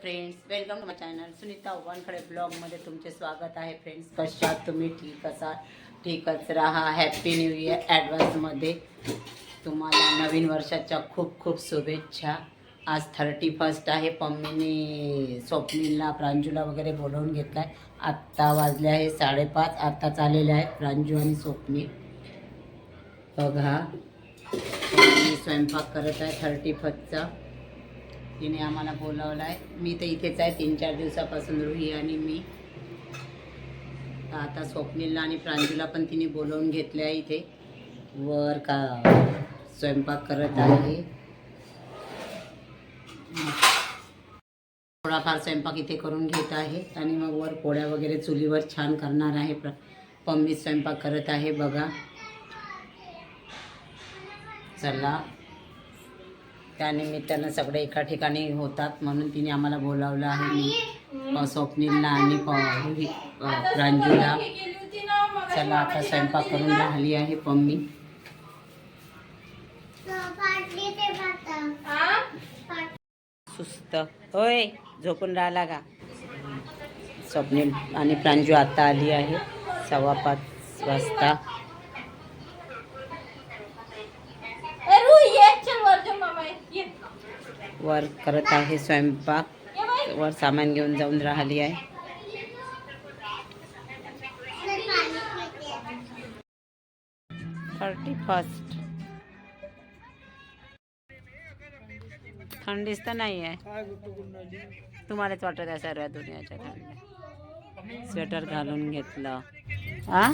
Friends welcome to my channel Sunita ओवानकडे ब्लॉगमध्ये तुमचे स्वागत आहे. फ्रेंड्स कशात तुम्ही? ठीक असाल? ठीकच राहा. हॅपी न्यू इयर ॲडव्हान्समध्ये तुम्हाला नवीन वर्षाच्या खूप खूप शुभेच्छा. आज थर्टी फर्स्ट आहे. पम्मीने स्वप्नीला प्रांजूला वगैरे बोलवून घेतला आहे आत्ता वाजले आहे साडेपाच. आत्ताच आलेले आहेत प्रांजू आणि स्वप्नी बघा. मी स्वयंपाक करत आहे थर्टी फर्स्टचा तिने आम्हाला बोलावलं आहे मी तर इथेच आहे तीन चार दिवसापासून रुही आणि मी. आता स्वप्नीलला आणि प्रांजूला पण तिने बोलवून घेतले आहे इथे. वर का स्वयंपाक करत आहे. थोडाफार स्वयंपाक इथे करून घेत आहे आणि मग वर पोळ्या वगैरे चुलीवर छान करणार आहे. प्र पम्मी स्वयंपाक करत आहे बघा. चला. त्यानिमित्तानं सगळे एका ठिकाणी होतात म्हणून तिने आम्हाला बोलावलं आहे. मी स्वप्नीलला आणि प- प्रांजूला चला आता स्वयंपाक करून राहिली आहे पम्मी. सुस्त. होय झोपून राहिला का? स्वप्नील आणि प्रांजू आता आली आहे सव्वा पाच वाजता. वर करत आहे स्वयंपाक. वर सामान घेऊन जाऊन राहिली आहे. Thirty first. थंडीच तर नाही आहे. तुम्हालाच वाटत आहे सर्व दुनियाच्या थंडी. स्वेटर घालून घेतलं. हा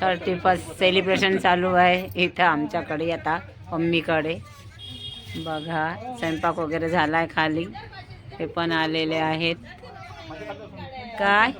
थर्टी फर्स्ट सेलिब्रेशन चालू आहे इथं आमच्याकडे आता मम्मीकडे. बघा स्वयंपाक वगैरे झाला आहे खाली. हे पण आलेले आहेत. काय?